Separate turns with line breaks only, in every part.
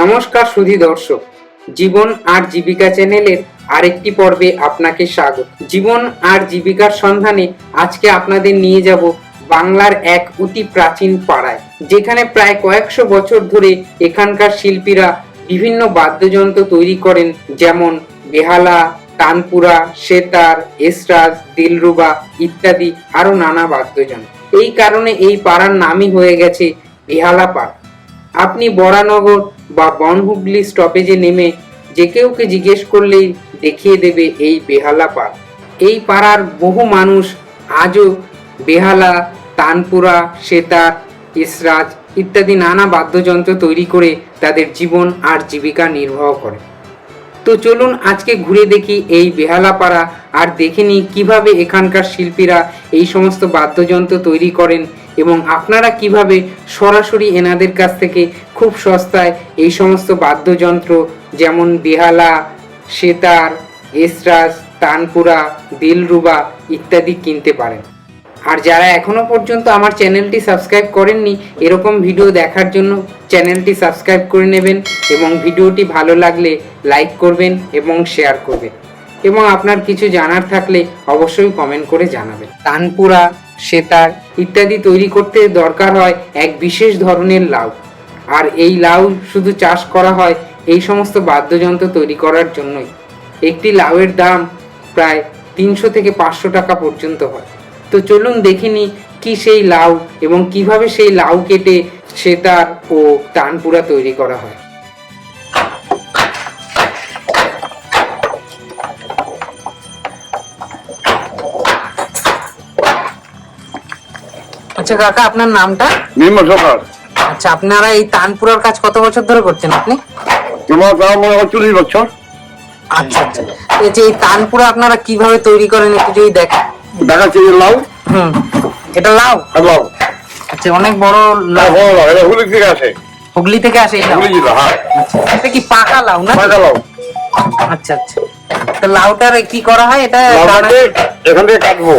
নমস্কার সুধী দর্শক, জীবন আর জীবিকা চ্যানেলের আরেকটি পর্বে আপনাকে স্বাগত। জীবন আর জীবিকার সন্ধানে আজকে আপনাদের নিয়ে যাব বাংলার এক অতি প্রাচীন পাড়ায়, যেখানে প্রায় কয়েকশো বছর ধরে এখানকার শিল্পীরা বিভিন্ন বাদ্যযন্ত্র তৈরি করেন, যেমন বেহালা, তানপুরা, সেতার, এসরাজ, দিলরুবা ইত্যাদি আরও নানা বাদ্যযন্ত্র। এই কারণে এই পাড়ার নামই হয়ে গেছে বেহালা পাড়া। আপনি বরানগর বা বনহুগলি স্টপেজে নেমে যে কেউকে জিজ্ঞেস করলেই দেখিয়ে দেবে এই বেহালা পাড়। এই পাড়ার বহু মানুষ আজও বেহালা, তানপুরা, সেতার, ইসরাজ ইত্যাদি নানা বাদ্যযন্ত্র তৈরি করে তাদের জীবন আর জীবিকা নির্বাহ করে। তো চলুন আজকে ঘুরে দেখি এই বেহালাপাড়া আর দেখে নিই কীভাবে এখানকার শিল্পীরা এই সমস্ত বাদ্যযন্ত্র তৈরি করেন এবং আপনারা কীভাবে সরাসরি এনাদের কাছ থেকে খুব সস্তায় এই সমস্ত বাদ্যযন্ত্র যেমন বেহালা, সেতার, এসরাজ, তানপুরা, দিলরুবা ইত্যাদি কিনতে পারেন। আর যারা এখনও পর্যন্ত আমার চ্যানেলটি সাবস্ক্রাইব করেননি, এরকম ভিডিও দেখার জন্য চ্যানেলটি সাবস্ক্রাইব করে নেবেন এবং ভিডিওটি ভালো লাগলে লাইক করবেন এবং শেয়ার করবেন। এবং আপনার কিছু জানার থাকলে অবশ্যই কমেন্ট করে জানাবেন। তানপুরা সেতার ইত্যাদি তৈরি করতে দরকার হয় এক বিশেষ ধরনের লাউ। আর এই লাউ শুধু চাষ করা হয় এই সমস্ত বাদ্যযন্ত্র তৈরি করার জন্যই। একটি লাউয়ের দাম প্রায় তিনশো থেকে পাঁচশো টাকা পর্যন্ত হয়। তো চলুন দেখিনি কি সেই লাউ এবং কীভাবে সেই লাউ কেটে সেতার ও তানপুরা তৈরি করা হয়। আচ্ছা কাকা আপনার নামটা?
নিম্ন সরকার।
আচ্ছা আপনারা এই তানপুরার কাজ কত বছর ধরে করছেন আপনি?
তোমার তাও মনে হয় চল্লিশ বছর।
আচ্ছা আচ্ছা। এই যে এই তানপুরা আপনারা কীভাবে তৈরি করেন একটু যদি দেখেন।
দেখাচ্ছে যে লাউ।
হুম এটা লাউ?
আর লাউ।
আচ্ছা অনেক বড়
লাউ
লাউ।
বড় লাউ এটা হুলি থেকে আসে।
হুগলি থেকে আসে এই লাউ?
হুলি জিলা হ্যাঁ।
এটা কি পাকা লাউ না?
পাকা লাউ।
আচ্ছা আচ্ছা। তো লাউটার কি করা হয়? এটা
লাউটাকে এখান থেকে কাটবো।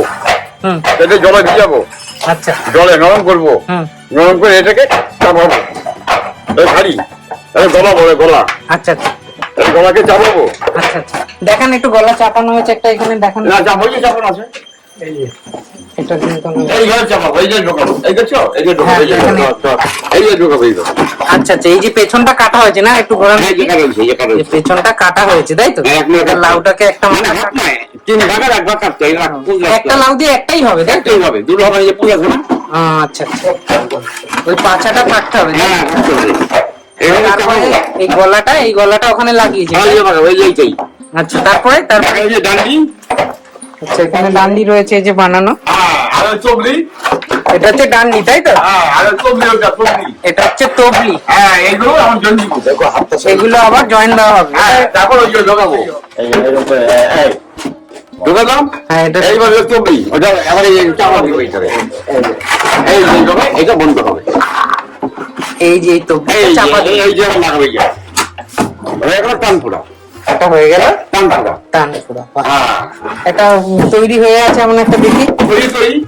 হুম।
এটা জলে ভিজাবো
আচ্ছা।
জলে নরম করব। নরম করে এটাকে চাপাবো। এই খালি এটা গলা বলে গলা।
আচ্ছা আচ্ছা।
এই গলাকে চাপাবো।
আচ্ছা আচ্ছা। দেখেন একটু গলা চাপানো হয়েছে একটা এখানে দেখেন।
না চাপাবো এই চাপানো আছে।
এটা কিন্তু নেই।
এইভাবে চাপাবো এই যে ঢোকাবো। এই দেখছ? এই যে ঢোকাবো এই যে এই যে ঢোকাবো এই
আচ্ছা আচ্ছা। এই যে পেছনটা কাটা হয়েছে না? একটু ঘোরান।
এই এই
এই। পেছনটা কাটা হয়েছে তাই তো?
হ্যাঁ,
লাউটাকে একটা
মানে তিন ভাগের এক ভাগ কাটতে হয়, এই ভাগ পুরো
একটা লাউ দিয়ে একটাই হবে
একটাই হবে দুটো হবে যে পুরো আছে
আচ্ছা আচ্ছা। ওই হবে
হ্যাঁ কাটতে হবে।
এই গলাটা এই গলাটা ওখানে লাগিয়েছে। আচ্ছা তারপরে তারপরে
এই যে ডান্ডি,
আচ্ছা এখানে ডান্ডি রয়েছে যে বানানো।
হ্যাঁ, আর চবলি,
এটা হচ্ছে ডান্ডি তাই তো?
হ্যাঁ,
এটা হচ্ছে তবলি
হ্যাঁ, এইগুলো আমার জন্য
এগুলো আবার জয়েন দেওয়া হবে।
হ্যাঁ, তারপর ওই। এই, ঢোকালাম?
হ্যাঁ
ওই চবলি, ওটা আবার এই চাপা দিব এইটারে। এই যে ঢোকায়, এটা বন্ধ হবে।
এই যে এই
এই
চাপা
এই- এই যে লাগাবে এই যে। হয়ে গেল টানপুরা,
এটা হয়ে গেল। টান পুরো বাহ।
হ্যাঁ,
এটা তৈরি হয়ে আছে এমন একটা দেখি
তৈরি, তৈরি।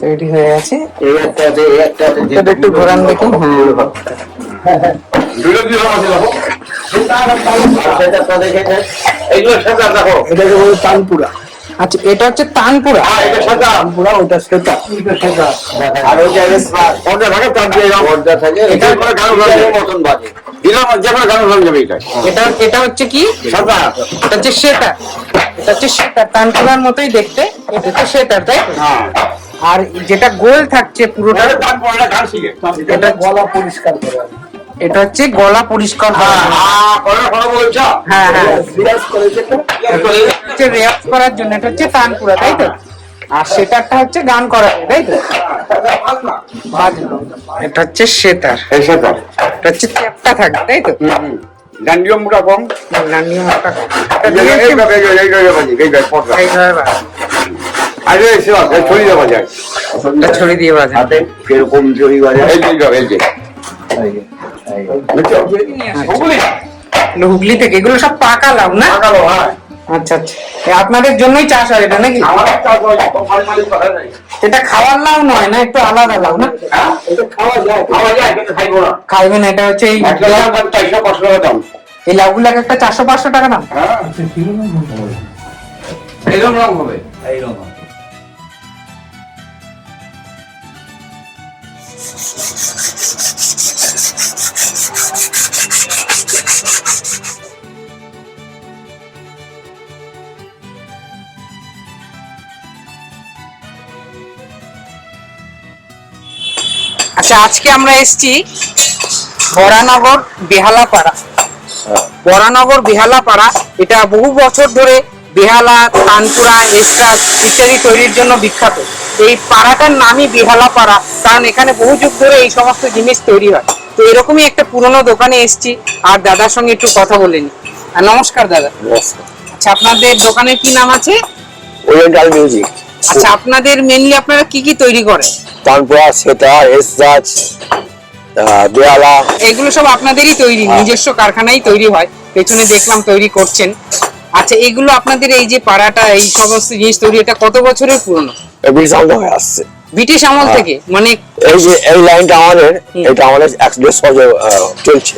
তৈরি হয়ে আছে
এই একটা আছে, এই একটা আছে, যে-
একটু ঘোরান দেখি হ্যাঁ
দুটো দুটো আছে দেখো। এইগুলো সাদা দেখো।
তানপুরা
আচ্ছা এটা হচ্ছে তানপুরা
হ্যাঁ, এটা সাদা।
সেটা সেটা
আর ওই যে পর্দা থাকে তার দিয়ে পর্দা থাকে। এটা করে গান গান মতন বাজে। দিলাম যে কোনো গান গান যাবে এটা।
এটা এটা হচ্ছে কি
সাদা।
এটা হচ্ছে সেটার এটা হচ্ছে সেটার তানপুরার মতোই দেখতে এটা সেটার তাই
হ্যাঁ।
আর যেটা গোল থাকছে পুরোটা। এটা
গলা পরিষ্কার করে
এটা হচ্ছে গলা পরিষ্কার
হ্যাঁ, হ্যাঁ?
হ্যাঁ হ্যাঁ হচ্ছে রেয়াজ করার জন্য এটা হচ্ছে তানপুরা তাই তো আর সেটারটা হচ্ছে গান করা তাই তো এটা হচ্ছে সেতার
এই
এটা হচ্ছে চ্যাপটা থাকে তাই তো।
ডান্ডিও মোটা কম।
একটা কম।
আর দেওয়া যায়।
ছড়ি দিয়ে বাজে
কীরকম ছড়ি বাজে? এই যে, এইভাবে, এই যে।
এগুলো হুগলি থেকে এগুলো সব পাকা লাউ না?
লাগালো, হ্যাঁ।
আচ্ছা আচ্ছা। আপনাদের জন্যই চাষ হয় এটা নাকি? এটা খাওয়ার লাউ নয় না একটু আলাদা লাউ না?
হ্যাঁ
এটা খাওয়া যায়
খাওয়া যায় কিন্তু খাইবো না।
খাইবেন এটা হচ্ছে এই
একটা দাম দাম চারশো পাঁচশো টাকা দাম।
এই লাউগুলো একটা চারশো পাঁচশো টাকা দাম?
হ্যাঁ। এইরকম রং হবে। এইরকম।
আচ্ছা আজকে আমরা এসছি বরানগর বেহালাপাড়া। বরানগর বেহালাপাড়া এটা বহু বছর ধরে বেহালা তানপুরা এসরাজ ইত্যাদি তৈরির জন্য বিখ্যাত। এই পাড়াটার নামই বেহালাপাড়া কারণ এখানে বহু যুগ ধরে এই সমস্ত জিনিস তৈরি হয়। তো এরকমই একটা পুরনো দোকানে এসেছি আর দাদার সঙ্গে একটু কথা বলে নি। নমস্কার দাদা। আচ্ছা আপনাদের দোকানের কি নাম আছে?
Oriental music.
আচ্ছা আপনাদের মেনলি আপনারা কি কি তৈরি করেন?
তানপুরা সেতার এসরাজ দেয়ালা।
এগুলো সব আপনাদেরই তৈরি নিজস্ব কারখানায় তৈরি হয়। পেছনে দেখলাম তৈরি করছেন। আচ্ছা এগুলো আপনাদের এই যে পাড়াটা এই সমস্ত জিনিস তৈরি এটা কত বছরের পুরনো?
ব্রিটিশ আমল হয়ে আসছে।
ব্রিটিশ আমল থেকে? মানে
এই যে এই লাইনটা আমাদের এটা আমাদের এক দেড়শো চলছে।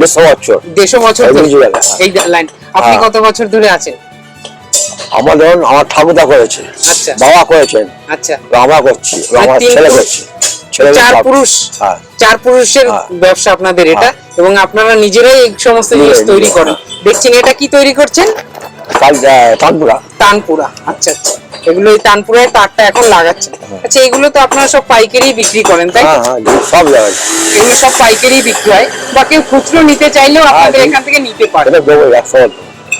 দেড়শো বছর।
দেড়শো বছর
হ্যাঁ।
এই লাইন আপনি
হ্যাঁ।
কত বছর ধরে আছেন?
আমার ধরুন আমার ঠাকুরদা করেছে
আচ্ছা।
বাবা করেছেন
আচ্ছা।
আমরা করছি আমার ছেলে। করছে।
চার পুরুষ?
হ্যাঁ।
চার পুরুষের
হ্যাঁ।
ব্যবসা আপনাদের এটা? এবং আপনারা নিজেরাই এই সমস্ত জিনিস তৈরি করেন। দেখছেন এটা কি তৈরি করছেন?
তানপুরা।
তানপুরা। আচ্ছা আচ্ছা। এগুলো এই তানপুরায় তারটা এখন লাগাচ্ছেন। আচ্ছা এগুলো তো আপনারা সব পাইকারি বিক্রি করেন তাই?
হ্যাঁ হ্যাঁ সব জায়গায়
এগুলো সব পাইকারি বিক্রি হয়। বা কেউ খুচরো নিতে চাইলেও আপনাদের
হ্যাঁ,
এখান থেকে নিতে পারে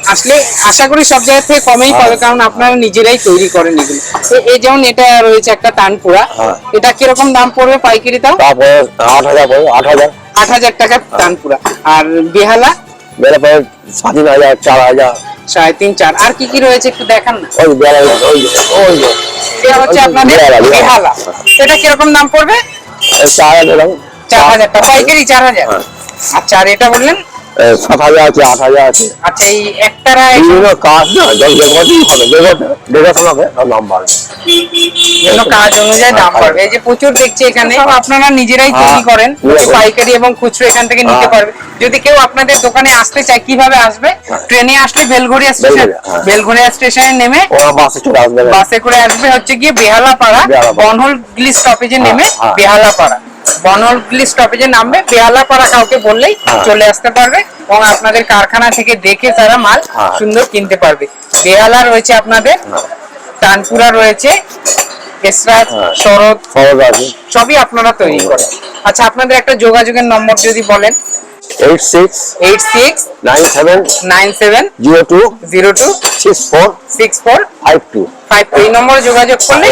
আসলে আশা করি সব জায়গা থেকে কমেই
হ্যাঁ।
পাবে কারণ আপনারা নিজেরাই তৈরি করেন এগুলো। তো এই যেমন এটা রয়েছে একটা তানপুরা
হ্যাঁ।
এটা কীরকম দাম পড়বে পাইকারি দাম?
আট হাজার আট হাজার।
আট হাজার টাকা তানপুরা। আর বেহালা?
পরে সাত তিন হাজার চার হাজার।
সাড়ে তিন চার। আর কি কি রয়েছে একটু দেখান না।
ওই বেলা ওই ওই
এটা হচ্ছে আপনাদের
বেহালা, বেহালা।
বেহালা। এটা কীরকম দাম পড়বে?
চার হাজার।
চার হাজার টাকা। পাইকারি চার হাজার।
হ্যাঁ।
আচ্ছা আর এটা বললেন?
সাত হাজার আছে আট হাজার আছে
আচ্ছা এই একটারা
বিভিন্ন কাজ না যখন হবে বাড়বে
বিভিন্ন কাজ অনুযায়ী দাম
হ্যাঁ।
এই যে প্রচুর দেখছি এখানে সব আপনারা নিজেরাই
হ্যাঁ,
তৈরি করেন পাইকারি এবং খুচরো এখান থেকে নিতে
হ্যাঁ।
পারবে যদি কেউ আপনাদের দোকানে আসতে চায় কীভাবে আসবে ট্রেনে আসলে বেলঘড়িয়া স্টেশন
বেলঘড়িয়া, হ্যাঁ।
স্টেশনে নেমে
বাসে চলে আসবে
বাসে করে আসবে হচ্ছে গিয়ে বেহালা পাড়া
বেহালাপাড়া।
বনহল গিলি স্টপেজে
হ্যাঁ,
নেমে
হ্যাঁ।
বেহালা পাড়া বনহল গিলি স্টপেজে নামবে। বেহালা পাড়া কাউকে বললেই
হ্যাঁ।
চলে আসতে পারবে এবং আপনাদের কারখানা থেকে দেখে তারা মাল
হ্যাঁ।
সুন্দর কিনতে পারবে। বেহালা রয়েছে আপনাদের তানপুরা রয়েছে এসরাজ
হ্যাঁ।
শরৎ
খবর
সবই আপনারা তৈরি করেন। আচ্ছা আপনাদের একটা যোগাযোগের নম্বর যদি বলেন।
Eight six
eight six
nine seven
nine seven
zero two
zero two
six four
six four
five two.
Five. এই নম্বরে যোগাযোগ করলে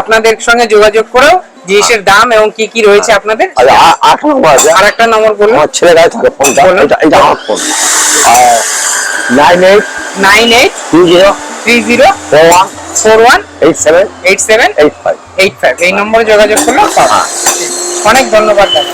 আপনাদের সঙ্গে যোগাযোগ করেও জিনিসের দাম এবং কি কি রয়েছে আপনাদের?
আট নম্বর আছে।
আর একটা নম্বর বলুন।
আমার ছেলে গাড়ি থাকে ফোনটা।
বলুন।
এটা এটা আমার phone. Nine eight
nine eight
two zero
three zero
four one
four one
eight seven
eight seven
eight five
eight five এই নম্বরে যোগাযোগ করলে পাবেন। অনেক ধন্যবাদ দাদা।